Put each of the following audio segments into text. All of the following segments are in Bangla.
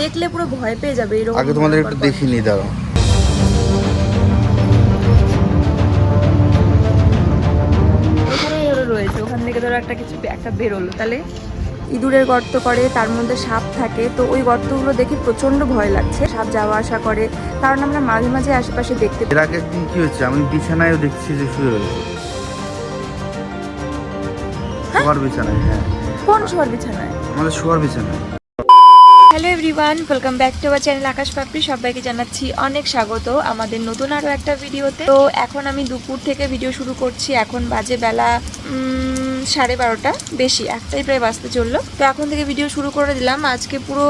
দেখলে পুরো ভয় পেয়ে যাবে এরকম আগে তোমাদের একটু দেখিনি দাঁড়াও। রয়েছে ওখান থেকে ধরো একটা কিছু একটা বেরোলো। তাহলে ইঁদুরের গর্ত করে তার মধ্যে সাপ থাকে তো ওই গর্তগুলো দেখে প্রচণ্ড ভয় লাগছে। সাপ যাওয়া আসা করে কারণ আমরা মাঝে মাঝে আশেপাশে দেখতে এর আগে একদিন কি হচ্ছে আমি বিছানায়ও দেখছি যে শুয়ে রয়েছে। শোয়ার বিছানায় হ্যাঁ। কোন শোয়ার বিছানায়? আমাদের শোয়ার বিছানায়। Hello everyone welcome back to our channel Akash Papri সবাইকে জানাচ্ছি অনেক স্বাগত আমাদের নতুন আরও একটা ভিডিওতে। তো এখন আমি দুপুর থেকে ভিডিও শুরু করছি। এখন বাজে বেলা সাড়ে বারোটা, বেশি, একটাই প্রায় বাজতে চলল। তো এখন থেকে ভিডিও শুরু করে দিলাম। আজকে পুরো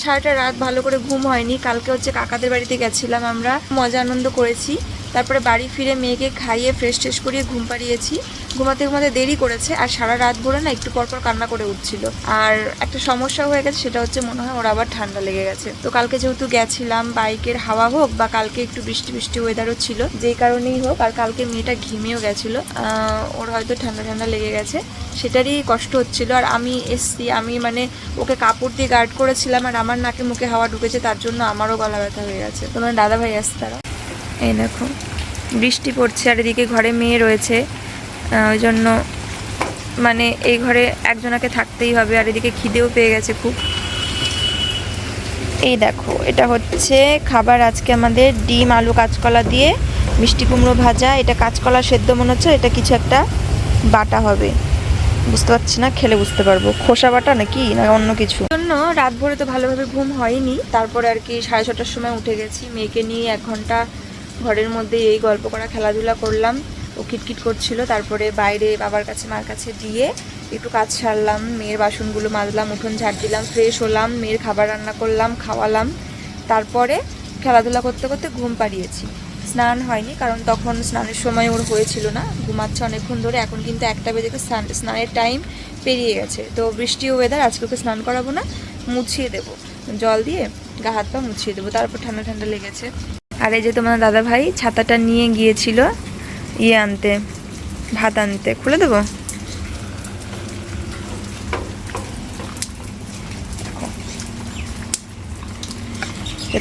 সারাটা রাত ভালো করে ঘুম হয়নি। কালকে হচ্ছে কাকাদের বাড়িতে গেছিলাম আমরা। মজা আনন্দ করেছি। তারপরে বাড়ি ফিরে মেয়েকে খাইয়ে ফ্রেশ ট্রেশ করিয়ে ঘুম পাড়িয়েছি। ঘুমাতে ঘুমাতে দেরি করেছে আর সারা রাত ভরে না একটু পরপর কান্না করে উঠছিল। আর একটা সমস্যা হয়ে গেছে, সেটা হচ্ছে মনে হয় ওর আবার ঠান্ডা লেগে গেছে। তো কালকে যেহেতু গেছিলাম, বাইকের হাওয়া হোক বা কালকে একটু বৃষ্টি বৃষ্টি ওয়েদারও ছিল, যেই কারণেই হোক আর কালকে মেয়েটা ঘিমেও গেছিল ওর হয়তো ঠান্ডা ঠান্ডা লেগে গেছে। সেটারই কষ্ট হচ্ছিল আর আমি এসছি, আমি মানে ওকে কাপড় দিয়ে গার্ড করেছিলাম আর আমার নাকে মুখে হাওয়া ঢুকেছে, তার জন্য আমারও গলা ব্যথা হয়ে গেছে। তোমার দাদা ভাই আসছে তারা? এই দেখো। বৃষ্টি পড়ছে আর এদিকে ঘরে মেয়ে রয়েছে ওই জন্য মানে এই ঘরে একজনাকে থাকতেই হবে আর এদিকে খিদেও পেয়ে গেছে খুব। এই দেখো, এটা হচ্ছে খাবার আজকে আমাদের ডিম, আলু, কাঁচকলা দিয়ে মিষ্টি কুমড়ো ভাজা। এটা কাঁচকলা সেদ্ধ মনে হচ্ছে, এটা কিছু একটা বাটা হবে। বুঝতে পারছি না, খেলে বুঝতে পারব। খোসা বাটা নাকি, না অন্য কিছু? জন্য রাত ভরে তো ভালোভাবে ঘুম হয়নি। তারপরে আর কি সাড়ে ছটার সময় উঠে গেছি। মেয়েকে নিয়ে এক ঘণ্টা ঘরের মধ্যে এই গল্প করা খেলাধুলা করলাম। ও কিটকিট করছিল, তারপরে বাইরে বাবার কাছে, মার কাছে দিয়ে একটু কাজ সারলাম, মেয়ের বাসনগুলো মাজলাম, উঠোন ঝাড় দিলাম ফ্রেশ হলাম, মেয়ের খাবার রান্না করলাম, খাওয়ালাম। তারপরে খেলাধুলা করতে করতে ঘুম পাড়িয়েছি। স্নান হয়নি, কারণ তখন স্নানের সময় ওর হয়েছিল না, ঘুমাচ্ছে অনেকক্ষণ ধরে, এখন কিন্তু একটা বেজে স্নান- স্নানের টাইম পেরিয়ে গেছে। তো বৃষ্টি ওয়েদার আজকে ওকে স্নান করাবো না, মুছিয়ে দেবো। জল দিয়ে গা হাত পা মুছিয়ে দেবো, তারপর ঠান্ডা ঠান্ডা লেগেছে। আর এই যে তোমার দাদা ভাই ছাতাটা নিয়ে গিয়েছিল ইয়ে আনতে, ভাত আনতে, খুলে দেবো?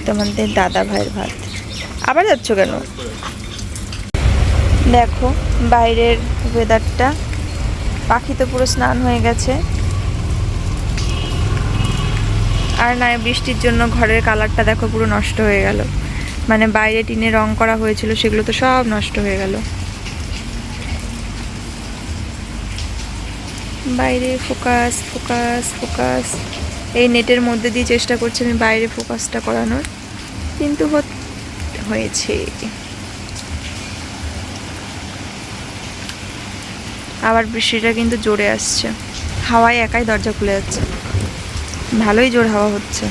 তোমাদের দাদা ভাইয়ের ভাত। আবার যাচ্ছ কেন? দেখো, বাইরের ওয়েদারটা পাখি তো পুরো স্নান হয়ে গেছে। আর না, বৃষ্টির জন্য ঘরের কালারটা দেখো পুরো নষ্ট হয়ে গেল। মানে বাইরে টিনে রং করা হয়েছিল, সেগুলো তো সব নষ্ট হয়ে গেল। বাইরে ফোকাস ফোকাস ফোকাস এই নেটের মধ্যে দিয়ে চেষ্টা করছি আমি বাইরে ফোকাসটা করানোর, কিন্তু হয়েছে। আবার বৃষ্টিটা কিন্তু জোরে আসছে। হাওয়ায় একাই দরজা খুলে যাচ্ছে। ভালোই জোর হাওয়া হচ্ছে।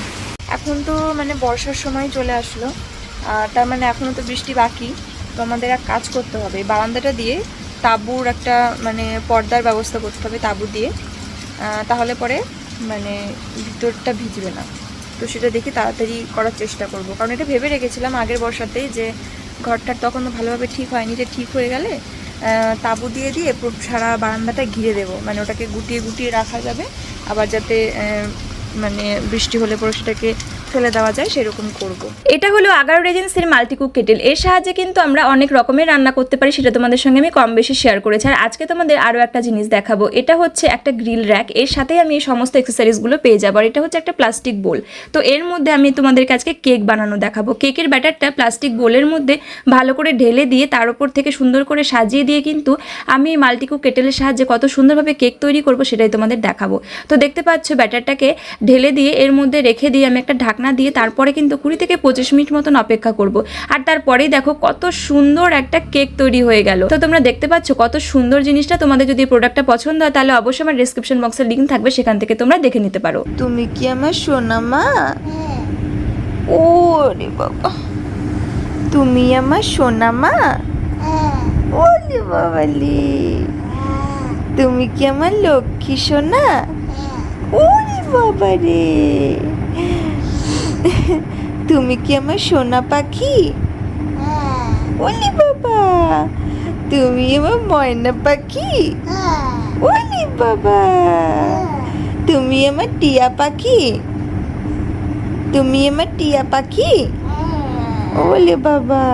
এখন তো মানে বর্ষার সময় চলে আসলো। তার মানে এখনও তো বৃষ্টি বাকি। তো আমাদের এক কাজ করতে হবে। বারান্দাটা দিয়ে তাঁবুর একটা মানে পর্দার ব্যবস্থা করতে হবে তাঁবু দিয়ে। তাহলে পরে মানে ভিতরটা ভিজবে না। তো সেটা দেখি তাড়াতাড়ি করার চেষ্টা করব। কারণ এটা ভেবে রেখেছিলাম আগের বর্ষাতেই যে ঘরটার তখন ভালোভাবে ঠিক হয়নি। যে ঠিক হয়ে গেলে তাঁবু দিয়ে দিয়ে সারা বারান্দাটা ঘিরে দেবো। মানে ওটাকে গুটিয়ে গুটিয়ে রাখা যাবে। আবার যাতে মানে বৃষ্টি হলে পরে সেটাকে ফেলে দেওয়া যায়, সেরকম করব। এটা হলো আগারো রেজেন্সির মাল্টিকুক কেটেল। এর সাহায্যে কিন্তু আমরা অনেক রকমের রান্না করতে পারি, সেটা তোমাদের সঙ্গে আমি কম বেশি শেয়ার করেছি। আর আজকে তোমাদের আরও একটা জিনিস দেখাবো, এটা হচ্ছে একটা গ্রিল র্যাক এর সাথেই আমি এই সমস্ত অ্যাক্সেসরিজগুলো পেয়ে যাব। আর এটা হচ্ছে একটা প্লাস্টিক বোল তো এর মধ্যে আমি তোমাদেরকে আজকে কেক বানানো দেখাবো। কেকের ব্যাটারটা প্লাস্টিক বোলের মধ্যে ভালো করে ঢেলে দিয়ে, তার উপর থেকে সুন্দর করে সাজিয়ে দিয়ে কিন্তু আমি এই মাল্টিকুক কেটেলের সাহায্যে কত সুন্দরভাবে কেক তৈরি করব, সেটাই তোমাদের দেখাবো। তো দেখতে পাচ্ছ ব্যাটারটাকে ঢেলে দিয়ে, এর মধ্যে রেখে দিয়ে আমি একটা ঢাকনা দিয়ে তারপরে কিন্তু কুড়ি থেকে পঁচিশ মিনিট মতন অপেক্ষা করব। আর তারপরেই দেখো কত সুন্দর একটা কেক তৈরি হয়ে গেল। তো তোমরা দেখতে পাচ্ছ কত সুন্দর জিনিসটা। তোমাদের যদি প্রোডাক্টটা পছন্দ হয় তাহলে অবশ্যই আমার ডিসক্রিপশন বক্সের লিঙ্ক থাকবে সেখান থেকে তোমরা দেখে নিতে পারো। তুমি কি আমার সোনা মা ও রে বাবা। তুমি আমার সোনা মা ওলে বাবালি তুমি কি আমার লক্ষ্মী সোনা? ওরে বাবা রে। তুমি কি আমার সোনা পাখি? ওলি বাবা তুমি আমার ময়না পাখি? ওলি বাবা তুমি আমার টিয়া পাখি? তুমি আমার টিয়া পাখি? ওলে বাবা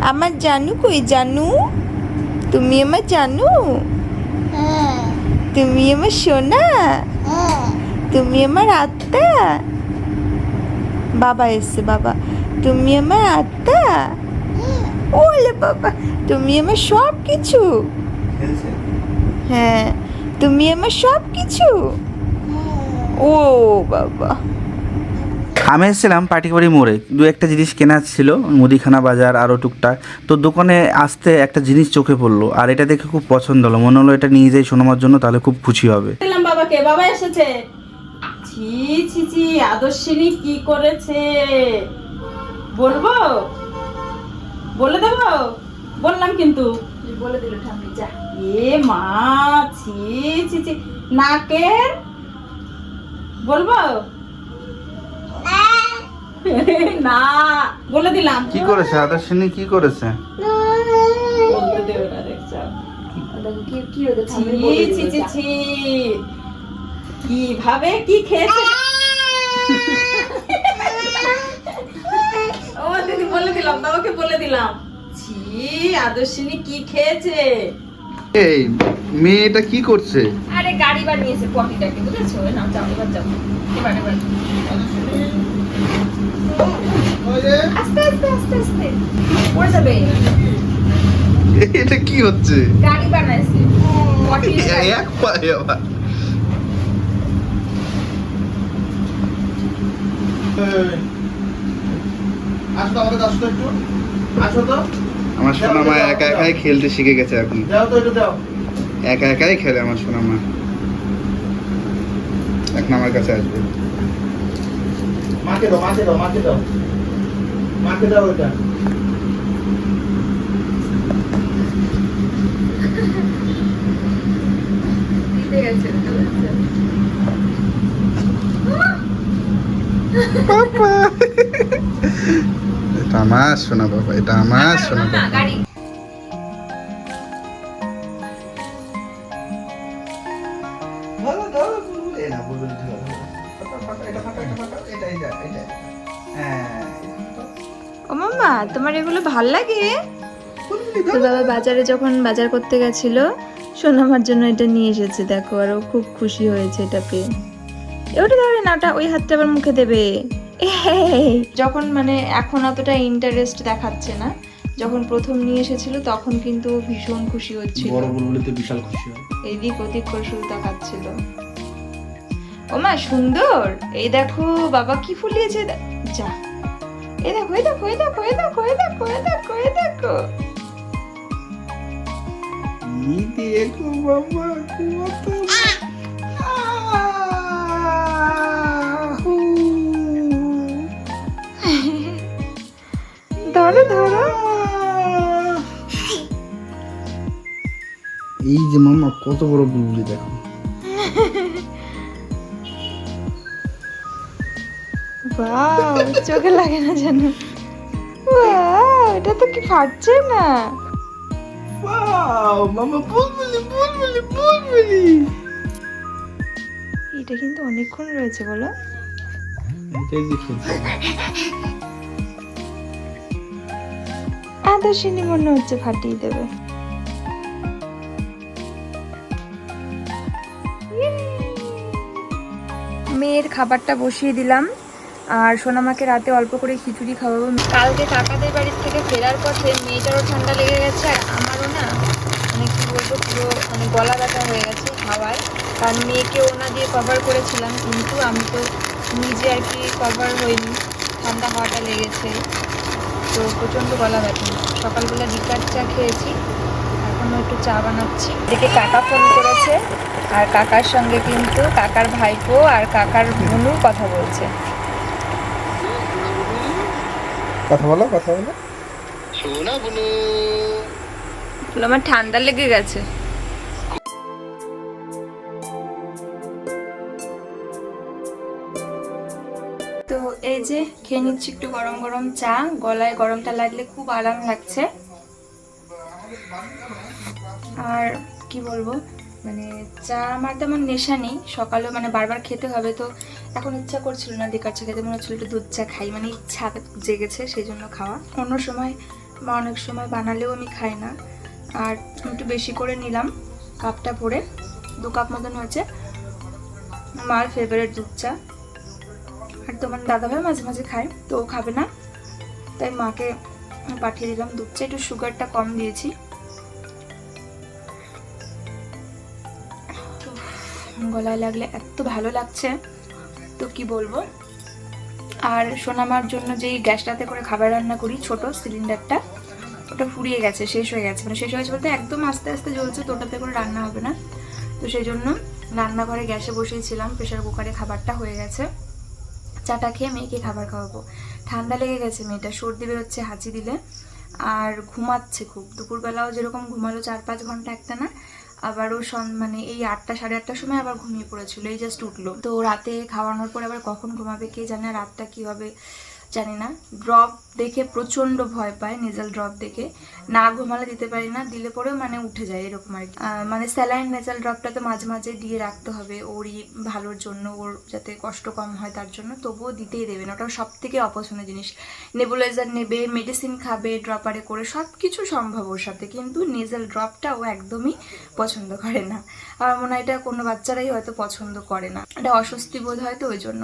আমার জানু কই জানু? তুমি আমার জানু? তুমি আমার সোনা? তুমি আমার আত্মা? বাবা এসছে বাবা। তুমি আমার আত্মা? ওলে বাবা তুমি আমার সব কিছু হ্যাঁ তুমি আমার সব কিছু ও বাবা। আমি এসেছিলাম পাটিকাবাড়ি মোড়ে। দু একটা জিনিস কেনার ছিল মুদিখানা বাজার আরও টুকটাক। তো দোকানে আসতে একটা জিনিস চোখে পড়ল আর এটা দেখে খুব পছন্দ হলো। মনে হলো এটা নিয়ে যাই শোনাবার জন্য তাহলে খুব খুশি হবে। বাবাকে বাবা এসেছে। ছি ছি ছি আদর্শিনী কি করেছে? বলব? বলে দেব? বললাম কিন্তু। বলে দিল ঠাম্মি? যা। এ মা ছি ছি ছি নাকের? বলব? না বলে দিলাম। কি করেছে? আদর্শিনী কি করেছে? কি কি ওদের ছি ছি ছি ছি। কীভাবে কি খেয়েছে? ও দিদি বলে দিলাম বাবাকে বলে দিলাম। ছি আদর্শিনী কি খেয়েছে? এই মেয়েটা কি করছে? আরে গাড়ি বানিয়েছে পটিটাকে বুঝেছ? নাও যাও এবার যাও। এবার এবার। আস্তে আস্তে আস্তে আস্তে। পড়ে যাবে। এটা কি হচ্ছে? গাড়ি বানাইছে। এক পায়ে আবার। আসো তো আমাদের আসো তো একটু। আসো তো। আমার সোনা মা একা একাই খেলতে শিখে গেছে এখন। দাও তো একটু দাও একা একাই খেলে আমার সোনা মা এখন আমার কাছে আসবে। মাকে দাও মাকে দাও মাকে দাও। মাকে দাও ওইটা এটা বাবা এটা আমার সোনা না, বাবা এটা এটা, এটা, এটা। হ্যাঁ, ও মামা তোমার এগুলো ভালো লাগে? তো বাবা বাজারে যখন বাজার করতে গেছিল সোনামার জন্য এটা নিয়ে এসেছে দেখো আর ও খুব খুশি হয়েছে এটা পেয়ে ওটা ধরে না ওটা ওই হাতটা আবার মুখে দেবে। এই, যখন মানে এখন অতটা ইন্টারেস্ট দেখাচ্ছে না যখন প্রথম নিয়ে এসেছিল তখন কিন্তু ভীষণ খুশি হচ্ছিল। বড় বুলবুলিতে বিশাল খুশি হয়। এদিক ওদিক করে শুধু তাকাচ্ছিল ও মা সুন্দর! এই দেখো বাবা কি ফুলিয়েছে? যা। এই দেখো এই দেখো এই দেখো এই দেখো এই দেখো এই দেখো এই দেখো। ই দেখো বাবা কত ধরো ধরো। এই যে মামা কত বড় বুলবুলি দেখো। বাও চোখে লাগে না যেন। এটা তো কি ফাটছে না? ওয়াও মামা বুলবুলি বুলবুলি বুলবুলি। এটা কিন্তু অনেকক্ষণ রয়েছে বলো। এটাই আদর্শিনী মনে হচ্ছে ফাটিয়ে দেবে। মেয়ের খাবারটা বসিয়ে দিলাম, আর সোনামাকে রাতে অল্প করে খিচুড়ি খাওয়াবো। কালকে কাকাদের বাড়ির থেকে ফেরার পথে মেয়েটারও ঠান্ডা লেগে গেছে, আর আমারও না মানে কি বলব, পুরো মানে গলা ব্যথা হয়ে গেছে হাওয়ায়। কারণ মেয়েকে ওনা দিয়ে কভার করেছিলাম, কিন্তু আমি তো নিজে আর কি কভার হইনি, ঠান্ডা হাওয়াটা লেগেছে। তো প্রচণ্ড গলা ব্যথা। সকালবেলা লিকার চা খেয়েছি এখনও একটু চা বানাচ্ছি। এদিকে কাকা ফোন করেছে আর কাকার সঙ্গে কিন্তু কাকার ভাইপো আর কাকার বোনও কথা বলছে। কথা বলো কথা বলো। বলে, আমার ঠান্ডা লেগে গেছে। খেয়ে নিচ্ছি একটু গরম গরম চা। গলায় গরমটা লাগলে খুব আরাম লাগছে। আর কি বলব? মানে চা আমার তেমন নেশা নেই। সকালেও মানে বারবার খেতে হবে তো এখন ইচ্ছা করছিল না বেকার চা খেতে। মনে হচ্ছিল একটু দুধ চা খাই। মানে ইচ্ছা জেগেছে সেই জন্য খাওয়া। অন্য সময় বা অনেক সময় বানালেও আমি খাই না। আর একটু বেশি করে নিলাম কাপটা ভরে। দু কাপ মতন হয়েছে। মার ফেভারিট দুধ চা। আর তোমার দাদাভাই মাঝে মাঝে খায়, তো ও খাবে না। তাই মাকে পাঠিয়ে দিলাম দুধ চা একটু সুগারটা কম দিয়েছি। গলায় লাগলে এত ভালো লাগছে, তো কি বলব? আর সোনামার জন্য যেই গ্যাসটাতে করে খাবার রান্না করি, ছোট সিলিন্ডারটা ওটা ফুরিয়ে গেছে, শেষ হয়ে গেছে। মানে শেষ হয়ে গেছে বলতে একদম আস্তে আস্তে জ্বলছে, তো ওটাতে করে রান্না হবে না। তো সেই জন্য রান্নাঘরে গ্যাসে বসিয়েছিলাম প্রেশার কুকারে খাবারটা হয়ে গেছে। চাটা খেয়ে মেয়েকে খাবার খাওয়াবো। ঠান্ডা লেগে গেছে মেয়েটা, সর্দি বেরোচ্ছে, হাঁচি দিলে। আর ঘুমাচ্ছে খুব। দুপুরবেলাও যেরকম ঘুমালো চার পাঁচ ঘণ্টা একটা না, আবারও মানে এই আটটা, সাড়ে আটটার সময় আবার ঘুমিয়ে পড়েছিল, এই জাস্ট উঠল। তো রাতে খাওয়ানোর পর আবার কখন ঘুমাবে কে জানে রাতটা কী হবে? জানি না ড্রপ দেখে প্রচণ্ড ভয় পায় নেজাল ড্রপ দেখে। না ঘুমালে দিতে পারি না, দিলে পরেও মানে উঠে যায় এরকম আর কি। মানে স্যালাইন নেজাল ড্রপটা তো মাঝে মাঝে দিয়ে রাখতে হবে ওরই ভালোর জন্য, ওর যাতে কষ্ট কম হয় তার জন্য, তবুও দিতেই দেবে না। ওটা সব থেকে অপছন্দের জিনিস। নেবুলাইজার নেবে মেডিসিন খাবে ড্রপারে করে সব কিছু সম্ভব ওর সাথে, কিন্তু নেজাল ড্রপটা ও একদমই পছন্দ করে না। আমার মনে হয় এটা কোনো বাচ্চারাই হয়তো পছন্দ করে না। এটা অস্বস্তি বোধ হয় তো ওই জন্য।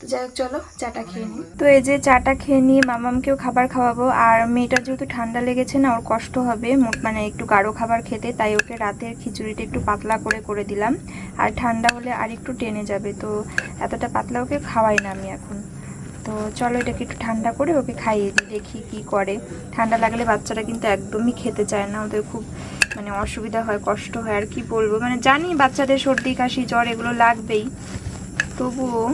তো যাই হোক, চলো চাটা খেয়ে নিই। তো এই যে চাটা খেয়ে নিয়ে মামামকেও খাবার খাওয়াবো, আর মেয়েটার যেহেতু ঠান্ডা লেগেছে না, ওর কষ্ট হবে মানে একটু গাঢ় খাবার খেতে, তাই ওকে রাতের খিচুড়িটা একটু পাতলা করে করে দিলাম। আর ঠান্ডা হলে আর একটু টেনে যাবে, তো এতটা পাতলা ওকে খাওয়াই না আমি এখন। তো চলো এটাকে একটু ঠান্ডা করে ওকে খাইয়ে দিই, দেখি কি করে। ঠান্ডা লাগলে বাচ্চারা কিন্তু একদমই খেতে চায় না, ওদের খুব মানে অসুবিধা হয়, কষ্ট হয়, আর কি বলব? মানে জানি বাচ্চাদের সর্দি, কাশি, জ্বর এগুলো লাগবেই, তবুও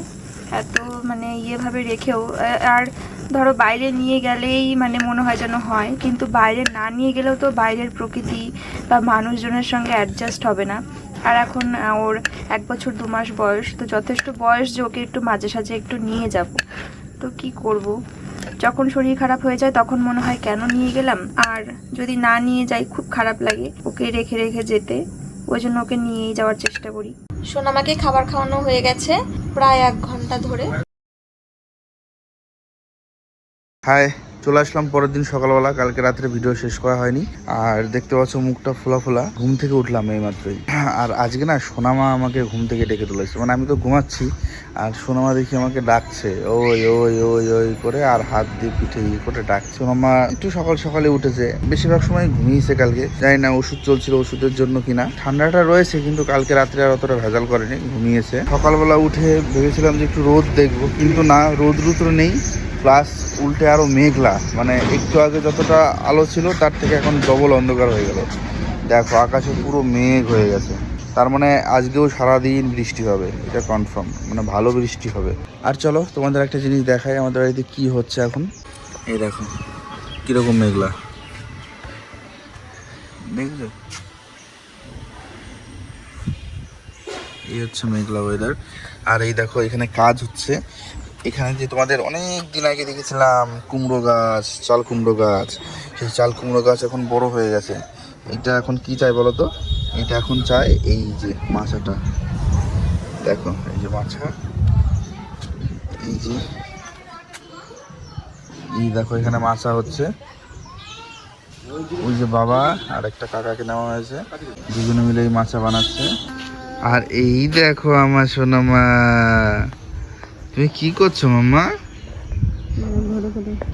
এত মানে ইয়েভাবে রেখেও আর ধরো বাইরে নিয়ে গেলেই মানে মনে হয় যেন হয়, কিন্তু বাইরে না নিয়ে গেলেও তো বাইরের প্রকৃতি বা মানুষজনের সঙ্গে অ্যাডজাস্ট হবে না। আর এখন ওর এক বছর দু মাস বয়স, তো যথেষ্ট বয়স যে ওকে একটু মাঝে সাঝে একটু নিয়ে যাব। তো কি করব? যখন শরীর খারাপ হয়ে যায় তখন মনে হয় কেন নিয়ে গেলাম? আর যদি না নিয়ে যাই খুব খারাপ লাগে, ওকে রেখে রেখে যেতে। ওই জন্য ওকে নিয়েই যাওয়ার চেষ্টা করি। সোনামাকে খাবার খাওয়ানো হয়ে গেছে। প্রায় এক ঘণ্টা ধরে। হাই চলে আসলাম পরের দিন সকালবেলা, কালকে রাত্রে ভিডিও শেষ করা হয়নি। আর দেখতে পাচ্ছ মুখটা ফোলা ফোলা, ঘুম থেকে উঠলাম এই মাত্রই আর আজকে না, সোনামা আমাকে ঘুম থেকে ডেকে তুলেছে মানে আমি তো ঘুমাচ্ছি, আর সোনামা দেখি আমাকে ডাকছে। ওই ওই ওই ওই করে আর হাত দিয়ে পিঠে ইয়ে করে ডাকছে। সোনামা একটু সকাল সকালে উঠেছে। বেশিরভাগ সময় ঘুমিয়েছে কালকে। জানি না ওষুধ চলছিল ওষুধের জন্য কিনা। ঠান্ডাটা রয়েছে, কিন্তু কালকে রাত্রে আর অতটা ভেজাল করেনি, ঘুমিয়েছে। সকালবেলা উঠে ভেবেছিলাম যে একটু রোদ দেখব, কিন্তু না রোদ রুদ্র নেই। প্লাস উল্টে আরও মেঘলা। মানে একটু আগে যতটা আলো ছিল, তার থেকে এখন ডবল অন্ধকার হয়ে গেল। দেখো, আকাশে পুরো মেঘ হয়ে গেছে। তার মানে আজকেও সারাদিন বৃষ্টি হবে, এটা কনফার্ম মানে ভালো বৃষ্টি হবে। আর চলো, তোমাদের একটা জিনিস দেখাই, আমাদের বাড়িতে কি হচ্ছে এখন। এই দেখো, কীরকম মেঘলা। দেখছ এই হচ্ছে মেঘলা ওয়েদার আর এই দেখো, এখানে কাজ হচ্ছে। এখানে যে তোমাদের অনেক দিন আগে দেখেছিলাম কুমড়ো গাছ, চাল কুমড়ো গাছ। সেই চাল কুমড়ো গাছ এখন বড় হয়ে গেছে। এটা এখন কি চাই বলো তো? এটা এখন চাই এই যে মাছাটা। দেখো, এই যে মাছা। এই যে এই দেখো, এখানে মাছা হচ্ছে। ওই যে বাবা আর একটা কাকাকে নেওয়া হয়েছে। দুজনে মিলে এই মাছা বানাচ্ছে। আর এই দেখো আমার সোনামা। তুমি কি করছ মাম্মা?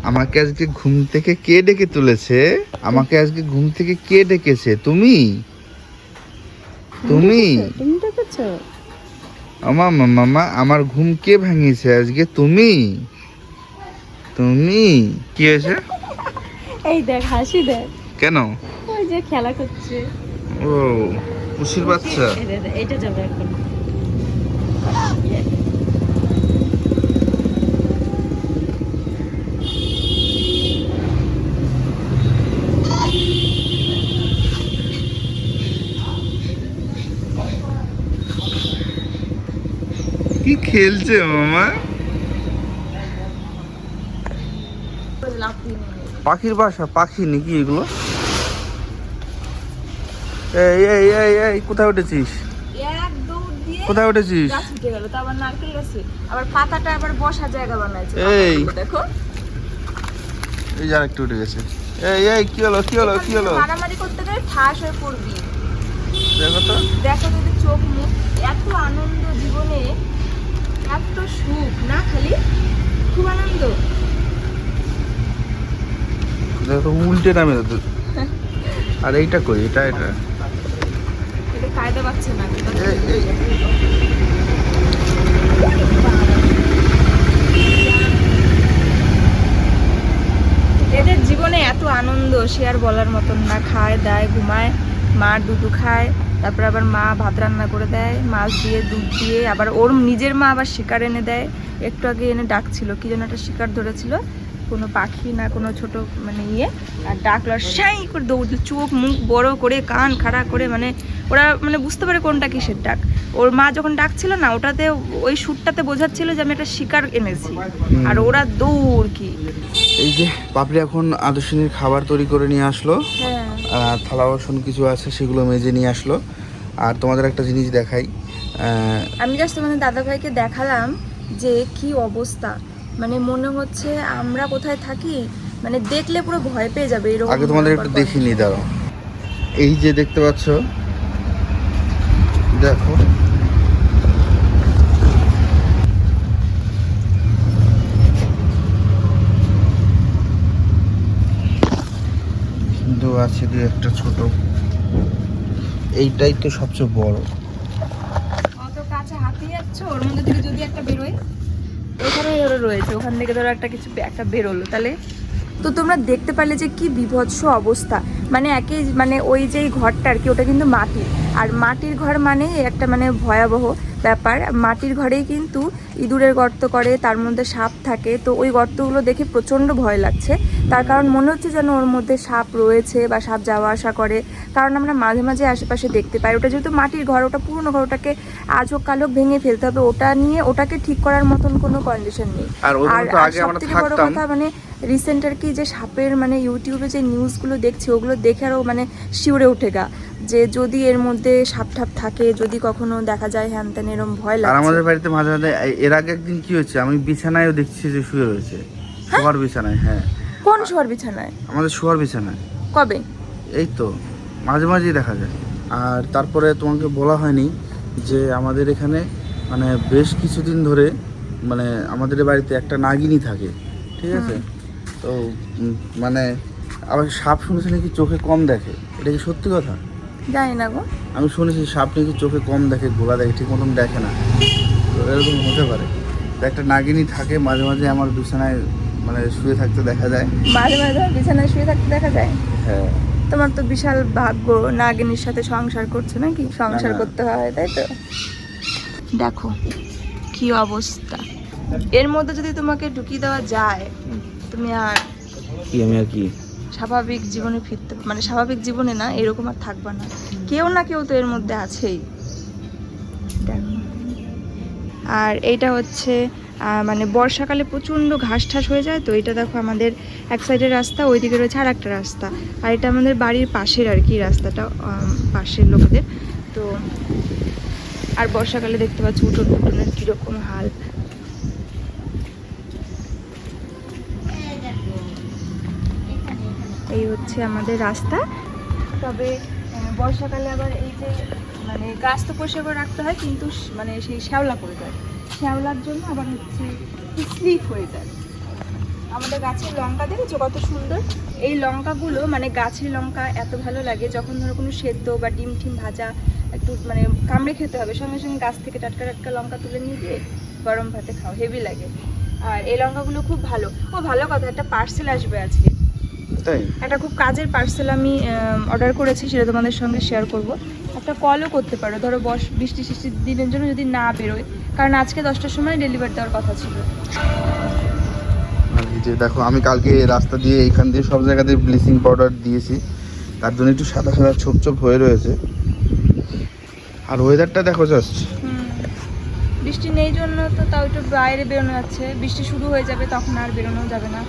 আমাকে আজকে ঘুম থেকে কে ডেকে তুলেছে? আমাকে আজকে ঘুম থেকে কে ডেকেছে? তুমি? তুমি দেখেছ মামা আমার ঘুম কে ভাঙিয়েছে আজকে? তুমি? তুমি? কি হয়েছে? এই দেখ হাসি দেখ। কেন? ওই যে খেলা করছে। ও পুষির বাচ্চা। এটা যাবে এখন। খেলছে মামা। পাখির বাসা পাখি নাকি এগুলো? এই এই এই এই কোথায় উঠেছিস? কোথায় উঠেছিস? আবার নারকেল গাছে। আবার পাতাটা আবার জায়গা বানাইছে এই। দেখো। এই যে আরেকটু উঠে গেছে। এই এই কি হলো কি হলো কি হলো? মারামারি করতে গেলে ঠাস হয়ে পড়বি। দেখো তো। দেখো যদি চোখ মুখ এত আনন্দ জীবনে এত সুখ না খালি? খুব আনন্দ। তো উল্টে নামে। আর এইটা কই? এটা এটা? এটা কায়দা পাচ্ছে না। এদের জীবনে এত আনন্দ সে আর বলার মতন না। খায় দায় ঘুমায় মা দুধু খায়। তারপর আবার মা ভাত রান্না করে দেয়, মাছ দিয়ে, দুধ দিয়ে, আবার ওর নিজের মা আবার শিকার এনে দেয়। একটু আগে এনে ডাকছিল, কি যেন একটা শিকার ধরেছিল। কোনো পাখি না কোনো ছোট মানে ইয়ে আর ডাকলো আর সাই করে দৌড় চোখ মুখ বড় করে কান খাড়া করে মানে ওরা মানে বুঝতে পারে কোনটা কিসের ডাক। ওর মা যখন ডাকছিল না ওটাতে ওই সুরটাতে বোঝাচ্ছিল যে আমি একটা শিকার এনেছি। আর ওরা দৌড় কি। এই যে পাপড়ি এখন আদর্শিনীর খাবার তৈরি করে নিয়ে আসলো। হ্যাঁ। আর থালা বাসন কিছু আছে সেগুলো মেজে নিয়ে আসলো। আর তোমাদের একটা জিনিস দেখাই। আমি জাস্ট তোমাদের দাদা ভাইকে দেখালাম যে কি অবস্থা। মানে মনে হচ্ছে আমরা কোথায় থাকি মানে দেখলে পুরো ভয় পেয়ে যাবে এরকম আগে তোমাদের একটু ভয়ঙ্কর দেখিনি দাঁড়াও। এই যে দেখতে পাচ্ছ দেখো। কিন্তু আছে কি একটা ছোট। এইটাই তো সবচেয়ে বড়। অত কাছে হাতি যাচ্ছ ওর মধ্যে থেকে যদি একটা বেরোয়? ওখানে ধরো রয়েছে। ওখান থেকে ধরো একটা কিছু একটা বেরোলো। তাহলে তো তোমরা দেখতে পারলে যে কি বিভৎস অবস্থা। মানে একে মানে ওই যে ঘরটা আর কি, ওটা কিন্তু মাটির। আর মাটির ঘর মানে একটা মানে ভয়াবহ ব্যাপার। মাটির ঘরেই কিন্তু ইঁদুরের গর্ত করে তার মধ্যে সাপ থাকে। তো ওই গর্তগুলো দেখে প্রচণ্ড ভয় লাগছে। তার কারণ মনে হচ্ছে যেন ওর মধ্যে সাপ রয়েছে বা সাপ যাওয়া আসা করে। কারণ আমরা মাঝে মাঝে আশেপাশে দেখতে পাই। ওটা যেহেতু মাটির ঘর ওটা পুরনো ঘর ওটাকে আজও কালো ভেঙে ফেলতে হবে। ওটা নিয়ে ওটাকে ঠিক করার মতন কোনো কন্ডিশন নেই। আর আর সবথেকে বড় কথা মানে রিসেন্ট আর কি যে সাপের মানে ইউটিউবে যে নিউজগুলো দেখছি ওগুলো দেখে আরও মানে শিউরে উঠে গা। যে যদি এর মধ্যে সাপ ঠাপ থাকে যদি কখনো দেখা যায় হ্যান ত্যান এরকম ভয় আর লাগছে। আমাদের বাড়িতে মাঝে মাঝে এর আগে একদিন কি হয়েছে আমি বিছানায়ও দেখছি যে শুয়ে রয়েছে। শোয়ার বিছানায় হ্যাঁ। কোন শোয়ার বিছানায়? আমাদের শোয়ার বিছানায়। কবে? এই তো মাঝে মাঝেই দেখা যায়। আর তারপরে তোমাকে বলা হয়নি যে আমাদের এখানে মানে বেশ কিছুদিন ধরে মানে আমাদের বাড়িতে একটা নাগিনী থাকে ঠিক আছে? তো উম, মানে আবার সাপ শুনেছি নাকি চোখে কম দেখে এটা কি সত্যি কথা? জানি না গো। আমি শুনেছি সাপ নাকি চোখে কম দেখে গোলা দেখে ঠিক মতন দেখে না। তো এরকম হতে পারে। তো একটা নাগিনী থাকে মাঝে মাঝে আমার বিছানায় মানে শুয়ে থাকতে দেখা যায়। মাঝে মাঝে বিছানায় শুয়ে থাকতে দেখা যায়? হ্যাঁ। তোমার তো বিশাল ভাগ্য নাগিনীর সাথে সংসার করছ নাকি? সংসার করতে হয় তাই তো? দেখো কি অবস্থা। এর মধ্যে যদি তোমাকে ঢুকিয়ে দেওয়া যায় তুমি আর কি আমি আর কি? স্বাভাবিক জীবনে ফিরতে মানে স্বাভাবিক জীবনে না, এরকম আর থাকবা না। কেউ না কেউ তো এর মধ্যে আছেই। আর এইটা হচ্ছে মানে বর্ষাকালে প্রচণ্ড ঘাস ঠাস হয়ে যায়, তো এটা দেখো আমাদের এক সাইডের রাস্তা, ওইদিকে রয়েছে আর একটা রাস্তা। আর এটা আমাদের বাড়ির পাশের আর কি রাস্তাটা পাশের লোকেদের। তো, আর বর্ষাকালে দেখতে পাচ্ছি উঠোন উঠোনের কীরকম হাল। এই হচ্ছে আমাদের রাস্তা। তবে বর্ষাকালে আবার এই যে মানে গাছ তো করে রাখতে হয়, কিন্তু মানে সেই শ্যাওলা পড়ে যায়। শ্যাওলার জন্য আবার হচ্ছে স্লিপ হয়ে যায়। আমাদের গাছের লঙ্কা দেখেছ কত সুন্দর? এই লঙ্কাগুলো মানে গাছের লঙ্কা এত ভালো লাগে, যখন ধরো কোনো সেদ্ধ বা ডিম টিম ভাজা, একটু মানে কামড়ে খেতে হবে, সঙ্গে সঙ্গে গাছ থেকে টাটকা টাটকা লঙ্কা তুলে নিয়ে দিয়ে গরম ভাতে খাও, হেভি লাগে। আর এই লঙ্কাগুলো খুব ভালো। ও, ভালো কথা, একটা পার্সেল আসবে আজকে। তাই? একটা খুব কাজের পার্সেল আমি অর্ডার করেছি সেটা তোমাদের সঙ্গে শেয়ার করব। একটা কলও করতে পারো। ধরো বস বৃষ্টি সৃষ্টির দিনের জন্য যদি না বেরোয় কারণ আজকে দশটার সময় ডেলিভারি দেওয়ার কথা ছিল। যে দেখো আমি কালকে রাস্তা দিয়ে এইখান দিয়ে সব জায়গাতে ব্লিচিং পাউডার দিয়েছি। তার জন্য একটু সাদা সাদা ছোপ ছোপ হয়ে রয়েছে। আর ওয়েদারটা দেখো জাস্ট বৃষ্টি নেই জন্য তো তাও একটু বাইরে বেরোনো যাচ্ছে। বৃষ্টি শুরু হয়ে যাবে তখন আর বেরোনো যাবে না।